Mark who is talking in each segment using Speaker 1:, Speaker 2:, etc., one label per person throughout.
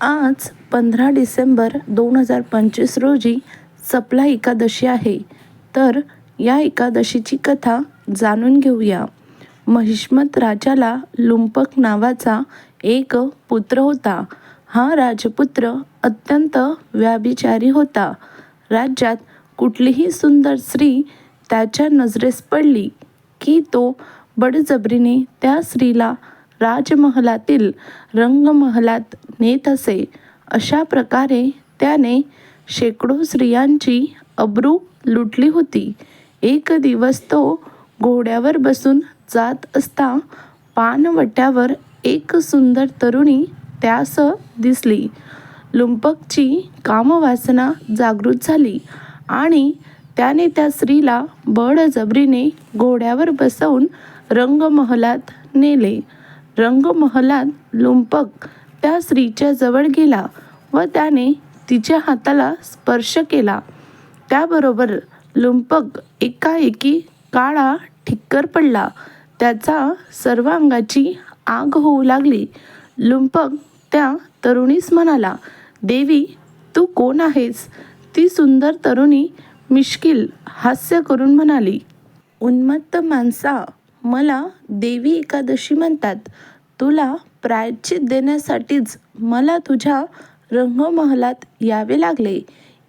Speaker 1: आज पंधरा डिसेंबर दोन हजार पंचवीस रोजी सपला एकादशी आहे. तर या एकादशीची कथा जाणून घेऊया. महिष्मत राजाला लुंपक नावाचा एक पुत्र होता. हा राजपुत्र अत्यंत व्याभिचारी होता. राज्यात कुठलीही सुंदर स्त्री त्याच्या नजरेस पडली की तो बडजबरीने त्या स्त्रीला राजमहलातील रंगमहलात नेत असे. अशा प्रकारे त्याने शेकडो स्त्रियांची अब्रू लुटली होती. एक दिवस तो घोड्यावर बसून जात असता पानवट्यावर एक सुंदर तरुणी त्यास दिसली. लुंपकची कामवासना जागृत झाली आणि त्याने त्या स्त्रीला बळजबरीने घोड्यावर बसवून रंगमहलात नेले. रंगमहलात लुंपक त्या स्त्रीच्या जवळ गेला व त्याने तिच्या हाताला स्पर्श केला. त्याबरोबर लुंपक एकाएकी काळा ठिक्कर पडला. त्याचा सर्व अंगाची आग होऊ लागली. लुंपक त्या तरुणीस म्हणाला देवी तू कोण आहेस? ती सुंदर तरुणी मिश्किल हास्य करून म्हणाली उन्मत्त माणसा मला देवी एकादशी म्हणतात. तुला प्रायश्चित देण्यासाठीच मला तुझ्या रंगमहलात यावे लागले.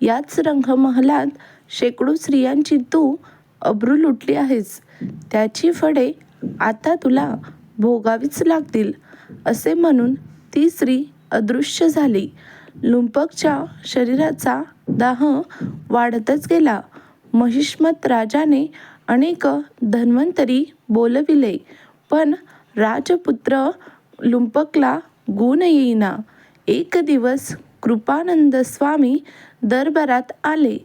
Speaker 1: याच रंगमहलात शेकडो स्त्रियांची तू अब्रू लुटली आहेस. त्याची फळे आता तुला भोगावीच लागतील असे म्हणून ती स्त्री अदृश्य झाली. लुंपकच्या शरीराचा दाह वाढतच गेला. महिष्मत राजाने अनेक धन्वंतरी बोलविले पण राजपुत्र लुंपकला गुण येईना. एक दिवस कृपानंद स्वामी दरबारात आले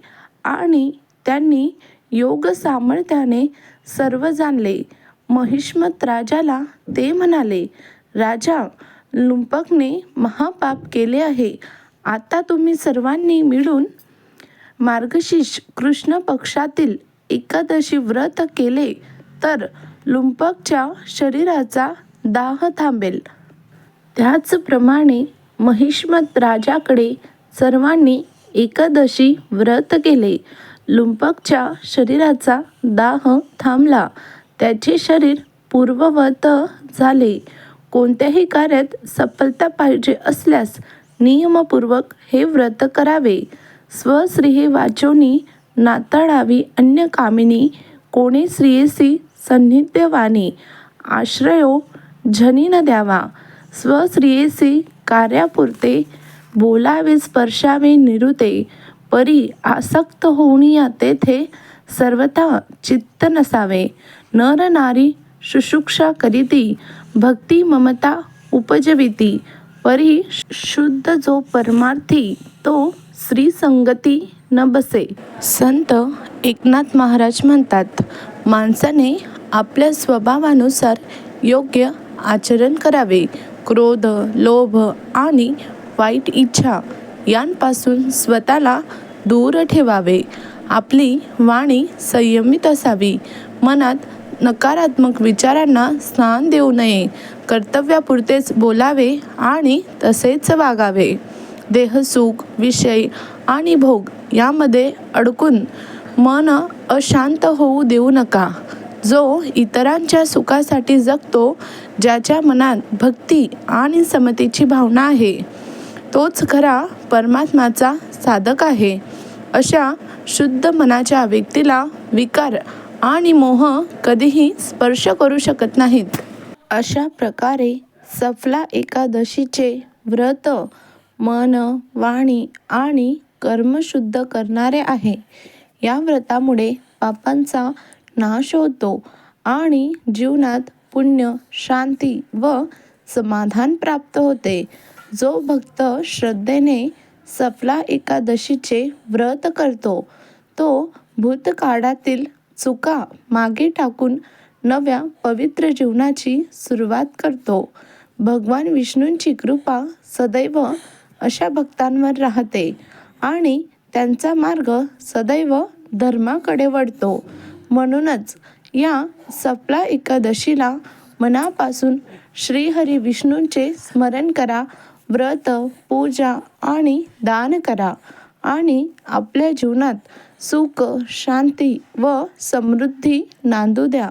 Speaker 1: आणि त्यांनी योग सामर्थ्याने सर्व जाणले. महिष्मत राजाला ते म्हणाले राजा लुंपकने महापाप केले आहे. आता तुम्ही सर्वांनी मिळून मार्गशीर्ष कृष्ण पक्षातील एकादशी व्रत केले. तर लुंपकच्या शरीराचा दाह थांबेल. त्याचप्रमाणे महिष्मत राजाकडे सर्वांनी एकादशी व्रत केले. लुंपकच्या शरीराचा दाह थांबला. त्याचे शरीर पूर्ववत झाले. कोणत्याही कार्यात सफलता पाहिजे असल्यास नियमपूर्वक हे व्रत करावे. स्वस्त्रिये वाचोनी नाताळावी अन्य कामिनी कोणी स्त्रियेसी सन्निध्यवानी. आश्रयो झनी न द्यावा. स्वस्त्रियेसी कार्यापुरते बोलावे स्पर्शावे निरुते. परी आसक्त होऊनिया तेथे सर्वथा चित्त नसावे. नर नारी शुश्रूषा करीती भक्ती ममता उपजविती. परी शुद्ध जो परमार्थी तो श्री संगती न बसे. संत एकनाथ महाराज म्हणतात माणसाने आपल्या स्वभावानुसार योग्य आचरण करावे. क्रोध लोभ आणि वाईट इच्छा यांपासून स्वतःला दूर ठेवावे. आपली वाणी संयमित असावी. मनात नकारात्मक विचारांना स्थान देऊ नये. कर्तव्यापुरतेच बोलावे आणि तसेच वागावे. देहसुख विषय आणि भोग यामध्ये अडकून मन अशांत होऊ देऊ नका. जो इतरांच्या सुखासाठी जगतो ज्याच्या मनात भक्ती आणि समतेची भावना आहे तोच खरा परमात्माचा साधक आहे. अशा शुद्ध मनाच्या व्यक्तीला विकार आणि मोह कधीही स्पर्श करू शकत नाहीत. अशा प्रकारे सफला एकादशीचे व्रत मन वाणी आणि कर्म शुद्ध करणारे आहे. या व्रतामुळे पापांचा नाश होतो आणि जीवनात पुण्य शांती व समाधान प्राप्त होते. जो भक्त श्रद्धेने सफला एकादशीचे व्रत करतो तो भूतकाळातील चुका मागे टाकून नव्या पवित्र जीवनाची सुरुवात करतो. भगवान विष्णूंची कृपा सदैव अशा भक्तांवर राहते आणि त्यांचा मार्ग सदैव धर्माकडे वळतो. म्हणूनच या सपला एकादशीला मनापासून श्रीहरी विष्णूंचे स्मरण करा व्रत पूजा आणि दान करा आणि आपल्या जीवनात सुख शांती व समृद्धी नांदू द्या.